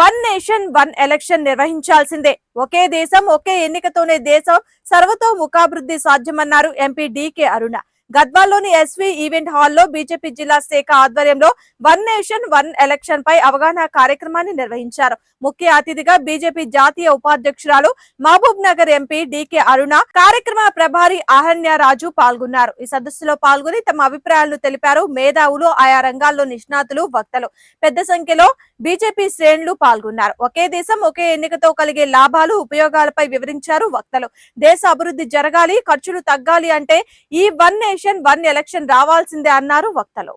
One nation one election నిర్వహించాల్సిందే. ఒకే దేశం ఒకే ఎన్నికతోనే దేశం సర్వతోముఖాభివృద్ధి సాధ్యమన్నారు ఎంపీ డీకే అరుణ. గద్వాల్లోని ఎస్వి ఈవెంట్ హాల్లో బీజేపీ జిల్లా శాఖ ఆధ్వర్యంలో వన్ నేషన్ వన్ ఎలక్షన్ పై అవగాహన కార్యక్రమాన్ని నిర్వహించారు. ముఖ్య అతిథిగా బీజేపీ జాతీయ ఉపాధ్యక్షురాలు మహబూబ్ నగర్ ఎంపీ డీకే అరుణ కార్యక్రమ ప్రభారి అహన్య రాజు పాల్గొన్నారు. ఈ సదస్సులో పాల్గొని తమ అభిప్రాయాలను తెలిపారు. మేధావులు ఆయా రంగాల్లో నిష్ణాతులు వక్తలు. పెద్ద సంఖ్యలో బీజేపీ శ్రేణులు పాల్గొన్నారు. ఒకే దేశం ఒకే ఎన్నికతో కలిగే లాభాలు ఉపయోగాలపై వివరించారు వక్తలు. దేశ అభివృద్ధి జరగాలి ఖర్చులు తగ్గాలి అంటే ఈ వన్ నేషన్ వన్ ఎలక్షన్ రావాల్సిందే అన్నారు వక్తలు.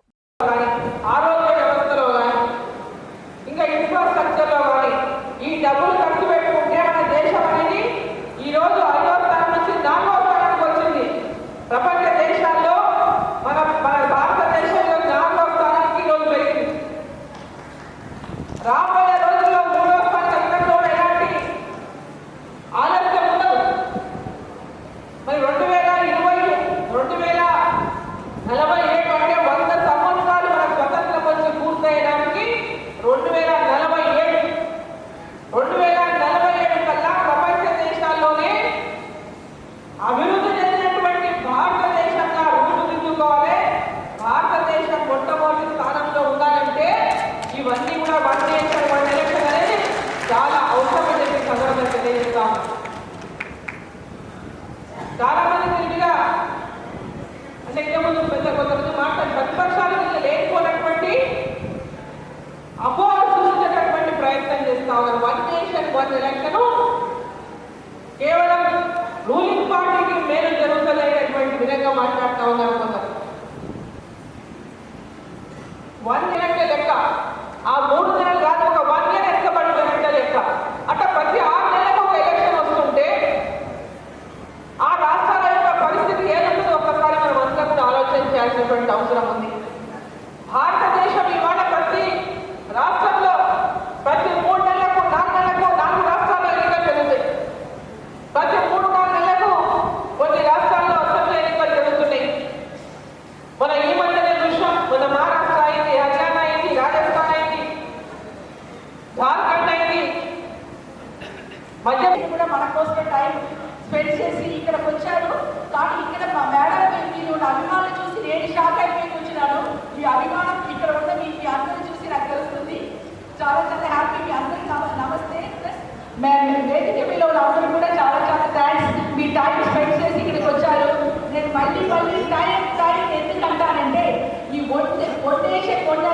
ఈ డబ్బులు ఖర్చు పెట్టుకుంటే మన దేశం అనేది ఈరోజు వన్ నేషన్ వన్ ఎలక్షన్ అనేది చాలా అవసరమని చెప్పి సందర్భంగా చాలా మంది తెలివిగా అంటే పెద్ద కొంతమంది మాట్లాడి ప్రతిపక్షాల మీద లేకపోయినటువంటి అపోహ సృష్టించేటటువంటి ప్రయత్నం చేస్తా ఉన్నారు వన్ నేషన్ వన్ ఎలక్షన్ కేవలం రూలింగ్ పార్టీకి మేలు జరుగుతలేనటువంటి విధంగా మాట్లాడుతా ఉన్నారు కొందరు వన్ ఇయర్ లెక్క ఆ మూడు నెలలు కాదు ఒక వన్ ఇయర్ ఎక్కబడిపోయినట్టే లెక్క అట్లా ప్రతి ఆరు నెలలకు ఒక ఎలక్షన్ వస్తుంటే ఆ రాష్ట్రాల యొక్క పరిస్థితి ఏదంటే ఒక్కసారి మనం అందరం ఆలోచన చేయాల్సినటువంటి అవసరం ఉంది. మధ్య కూడా మన కోసం టైం స్పెండ్ చేసి ఇక్కడికి వచ్చారు కానీ ఇక్కడ మా మేడం మీరు అభిమానులు చూసి నేను షాక్ అయిపోయి వచ్చినాను ఈ అభిమానం ఇక్కడ ఉన్న మీ అందరూ చూసి నాకు తెలుస్తుంది. చాలా చాలా హ్యాపీ మీ అందరికీ నమస్తే. ప్లస్ మేము వేదిక మీలో అందరూ కూడా చాలా చాలా థ్యాంక్స్ మీ టైం స్పెండ్ చేసి ఇక్కడికి వచ్చారు. నేను మళ్ళీ మళ్ళీ టైం టైం ఎందుకు అంటానంటే ఈ వంట వంటేసే కొండ